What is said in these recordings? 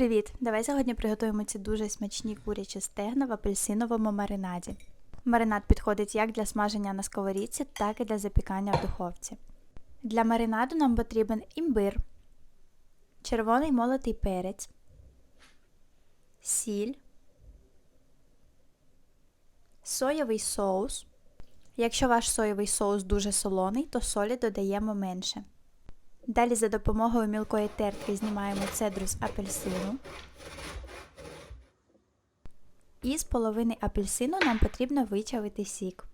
Привіт! Давай сьогодні приготуємо ці дуже смачні курячі стегна в апельсиновому маринаді. Маринад підходить як для смаження на сковорідці, так і для запікання в духовці. Для маринаду нам потрібен імбир, червоний молотий перець, сіль, соєвий соус. Якщо ваш соєвий соус дуже солоний, то солі додаємо менше. Далі за допомогою мілкої тертки знімаємо цедру з апельсину. І з половини апельсину нам потрібно вичавити сік.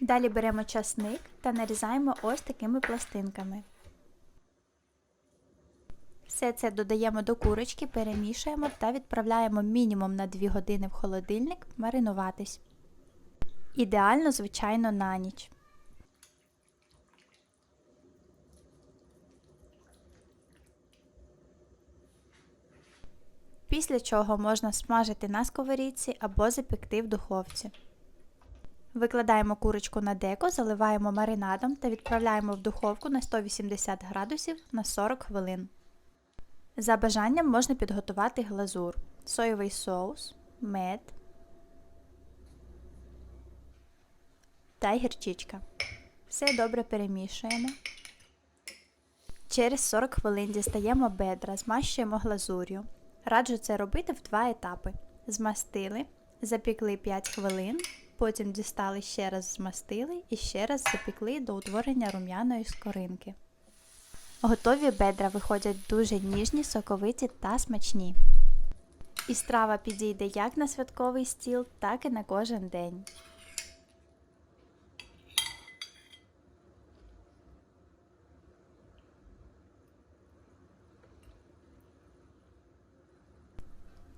Далі беремо часник та нарізаємо ось такими пластинками. Все це додаємо до курочки, перемішуємо та відправляємо мінімум на 2 години в холодильник маринуватись. Ідеально, звичайно, на ніч. Після чого можна смажити на сковорідці або запекти в духовці. Викладаємо курочку на деко, заливаємо маринадом та відправляємо в духовку на 180 градусів на 40 хвилин. За бажанням можна підготувати глазур, соєвий соус, мед та гірчичка. Все добре перемішуємо. Через 40 хвилин дістаємо бедра, змащуємо глазур'ю. Раджу це робити в два етапи. Змастили, запікли 5 хвилин, потім дістали ще раз змастили і ще раз запікли до утворення рум'яної скоринки. Готові бедра виходять дуже ніжні, соковиті та смачні. І страва підійде як на святковий стіл, так і на кожен день.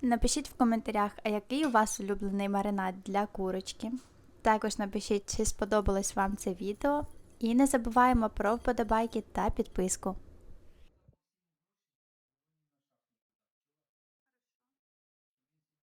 Напишіть в коментарях, а який у вас улюблений маринад для курочки. Також напишіть, чи сподобалось вам це відео. І не забуваємо про вподобайки та підписку.